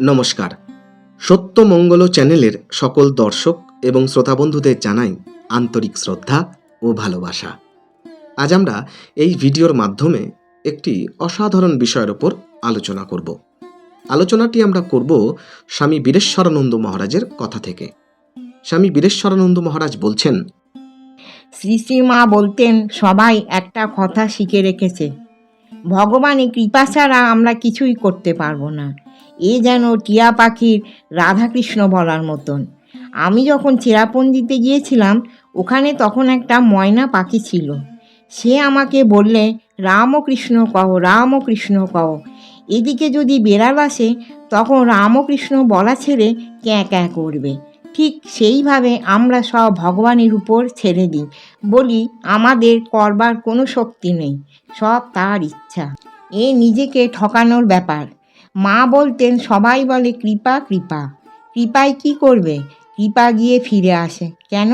নমস্কার। সত্য মঙ্গল চ্যানেলের সকল দর্শক এবং শ্রোতা বন্ধুদের জানাই আন্তরিক শ্রদ্ধা ও ভালোবাসা। আজ আমরা এই ভিডিওর মাধ্যমে একটি অসাধারণ বিষয়ের ওপর আলোচনা করব। আলোচনাটি আমরা করব স্বামী বীরেশ্বরানন্দ মহারাজের কথা থেকে। স্বামী বীরেশ্বরানন্দ মহারাজ বলছেন, শ্রী শ্রী মা বলতেন, সবাই একটা কথা শিখে রেখেছে। ভগবানের কৃপা ছাড়া আমরা কিছুই করতে পারব না। এ যেন টিয়া পাখির রাধাকৃষ্ণ বলার মতন। আমি যখন চেরাপঞ্জিতে গিয়েছিলাম, ওখানে তখন একটা ময়না পাখি ছিল। সে আমাকে বললে, রামকৃষ্ণ কহ রামকৃষ্ণ কহ। এদিকে যদি বেড়াল আসে, তখন রামকৃষ্ণ বলা ছেড়ে ক্যাঁ ক্যাঁ করবে। ঠিক সেইভাবে আমরা সব ভগবানের উপর ছেড়ে দিই, বলি, আমাদের করবার কোনো শক্তি নেই, সব তার ইচ্ছা। এ নিজেকে ঠকানোর ব্যাপার। মা বলতেন, সবাই বলে কৃপা কৃপা। কৃপায় কি করবে? কৃপা গিয়ে ফিরে আসে। কেন?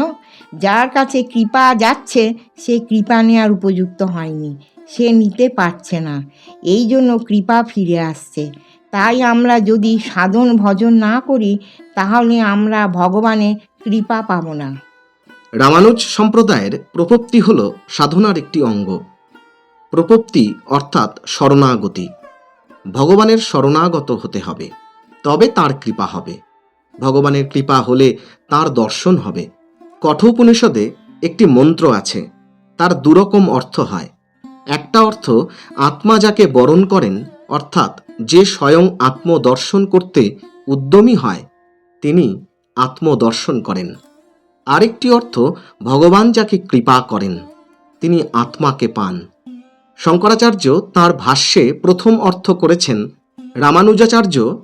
যার কাছে কৃপা যাচ্ছে, সে কৃপা নেওয়ার উপযুক্ত হয়নি। সে নিতে পারছে না। এই জন্য কৃপা ফিরে আসছে। তাই আমরা যদি সাধন, ভজন না করি, তাহলে আমরা ভগবানের কৃপা পাব না। রামানুজ সম্প্রদায়ের প্রপত্তি হল সাধনার একটি অঙ্গ। প্রপত্তি অর্থাৎ শরণাগতি। ভগবানের শরণাগত হতে হবে, তবে তার কৃপা হবে। ভগবানের কৃপা হলে তার দর্শন হবে। কঠোপনিষদে একটি মন্ত্র আছে, তার দুরকম অর্থ হয়। একটা অর্থ, আত্মা যাকে বরণ করেন, অর্থাৎ যে স্বয়ং আত্মদর্শন করতে উদ্যমী হয়, তিনি আত্মদর্শন করেন। আরেকটি অর্থ, ভগবান যাকে কৃপা করেন, তিনি আত্মাকে পান। শঙ্করাচার্য তার ভাষ্যে প্রথম অর্থ করেছেন, রামানুজাচার্য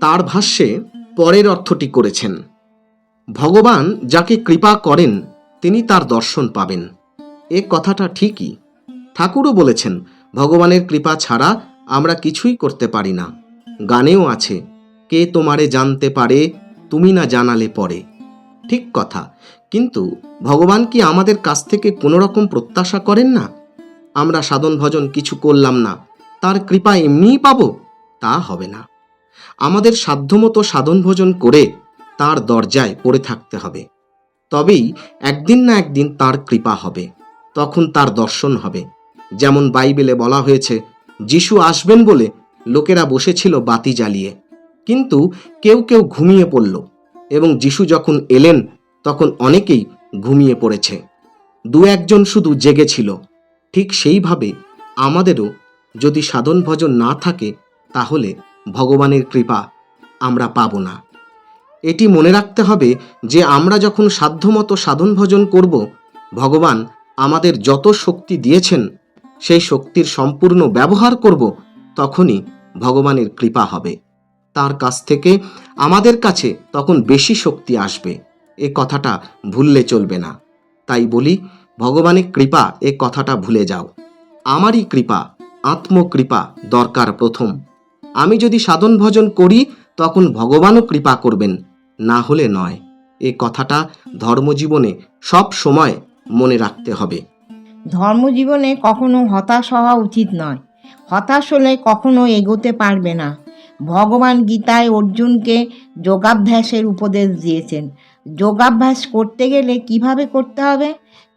তার ভাষ্যে পরের অর্থটি করেছেন। ভগবান যাকে কৃপা করেন, তিনি তার দর্শন পাবেন। এ কথাটা ঠিকই। ঠাকুরও বলেছেন, ভগবানের কৃপা ছাড়া আমরা কিছুই করতে পারি না। গানেও আছে, কে তোমারে জানতে পারে, তুমি না জানালে পরে। ঠিক কথা। কিন্তু ভগবান কি আমাদের কাছ থেকে কোনো রকম প্রত্যাশা করেন না? আমরা সাধন ভজন কিছু করলাম না। তার কৃপা এমনিই পাবো, তা হবে না। আমাদের সাধ্যমতো সাধন ভজন করে তার দরজায় পড়ে থাকতে হবে। তবেই একদিন না একদিন তার কৃপা হবে, তখন তার দর্শন হবে। যেমন বাইবেলে বলা হয়েছে, যিশু আসবেন বলে লোকেরা বসেছিল বাতি জ্বালিয়ে। কিন্তু কেউ কেউ ঘুমিয়ে পড়ল এবং যিশু যখন এলেন, তখন অনেকেই ঘুমিয়ে পড়েছে। দু একজন শুধু জেগেছিল। ঠিক সেইভাবে আমাদেরও যদি সাধন ভজন না থাকে, তাহলে ভগবানের কৃপা আমরা পাব না। এটি মনে রাখতে হবে যে আমরা যখন সাধ্যমতো সাধন ভজন করব, ভগবান আমাদের যত শক্তি দিয়েছেন, সেই শক্তির সম্পূর্ণ ব্যবহার করব, তখনই ভগবানের কৃপা হবে। তার কাছ থেকে আমাদের কাছে তখন বেশি শক্তি আসবে। এ কথাটা ভুললে চলবে না। তাই বলি ভগবানের কৃপা এ কথাটা ভুলে যাও। আমারই কৃপা, আত্মকৃপা দরকার প্রথম। আমি যদি সাধন ভজন করি, তখন ভগবানও কৃপা করবেন। না হলে নয়। এ কথাটা ধর্মজীবনে সব সময় মনে রাখতে হবে। ধর্মজীবনে কখনো হতাশ হওয়া উচিত নয়। হতাশ হলে কখনো এগোতে পারবে না। ভগবান গীতায় অর্জুনকে যোগাভ্যাসের উপদেশ দিয়েছেন। যোগাভ্যাস করতে গেলে কীভাবে করতে হবে?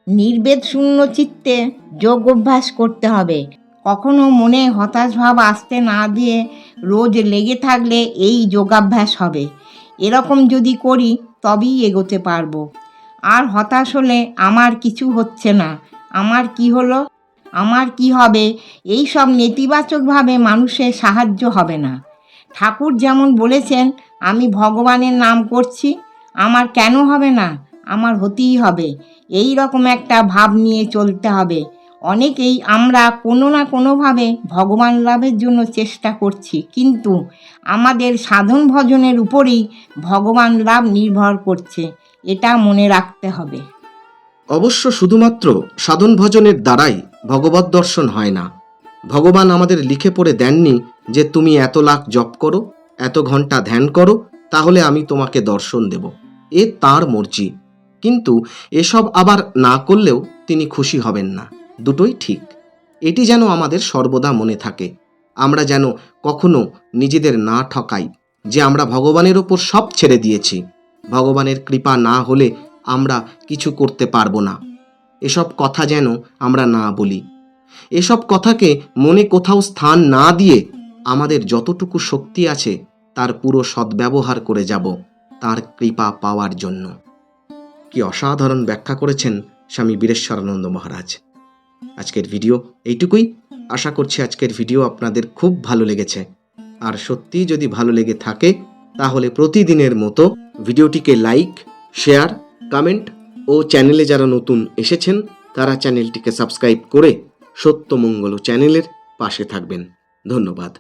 নির্বেদ শূন্য চিত্তে যোগ অভ্যাস করতে হবে। কখনো মনে হতাশ ভাব আসতে না দিয়ে রোজ লেগে থাকলে এই যোগাভ্যাস হবে। এরকম যদি করি, তবেই এগোতে পারব। আর হতাশ হলে আমার কিছু হচ্ছে না। আমার কি হলো? আমার কি হবে? এই সব নেতিবাচকভাবে মানুষের সাহায্য হবে না। ঠাকুর যেমন বলেছেন, আমি ভগবানের নাম করছি, আমার কেন হবে না? আমার হতেই হবে। এই রকম একটা ভাব নিয়ে চলতে হবে। অনেকেই আমরা কোনো না কোনোভাবে ভগবান লাভের জন্য চেষ্টা করছি, কিন্তু আমাদের সাধন ভজনের উপরেই ভগবান লাভ নির্ভর করছে, এটা মনে রাখতে হবে। অবশ্য শুধুমাত্র সাধন ভজনের দ্বারাই ভগবত দর্শন হয় না। ভগবান আমাদের লিখে পড়ে দেননি যে তুমি এত লাখ জপ করো, এত ঘণ্টা ধ্যান করো, তাহলে আমি তোমাকে দর্শন দেব। এ তার মর্জি। কিন্তু এসব আবার না করলেও তিনি খুশি হবেন না। দুটোই ঠিক। এটি যেন আমাদের সর্বদা মনে থাকে। আমরা যেন কখনো নিজেদের না ঠকাই, যে আমরা ভগবানের ওপর সব ছেড়ে দিয়েছি। ভগবানের কৃপা না হলে আমরা কিছু করতে পারব না। এসব কথা যেন আমরা না বলি। এসব কথাকে মনে কোথাও স্থান না দিয়ে আমাদের যতটুকু শক্তি আছে, তার পুরো সদ্ব্যবহার করে যাব, তার কৃপা পাওয়ার জন্য। কি অসাধারণ ব্যাখ্যা করেছেন স্বামী বীরেশ্বরানন্দ মহারাজ। আজকের ভিডিও এইটুকুই। আশা করছি আজকের ভিডিও আপনাদের খুব ভালো লেগেছে। আর সত্যিই যদি ভালো লেগে থাকে, তাহলে প্রতিদিনের মতো ভিডিওটিকে লাইক, শেয়ার, কমেন্ট ও চ্যানেলে যারা নতুন এসেছেন, তারা চ্যানেলটিকে সাবস্ক্রাইব করে সত্যমঙ্গল চ্যানেলের পাশে থাকবেন। ধন্যবাদ।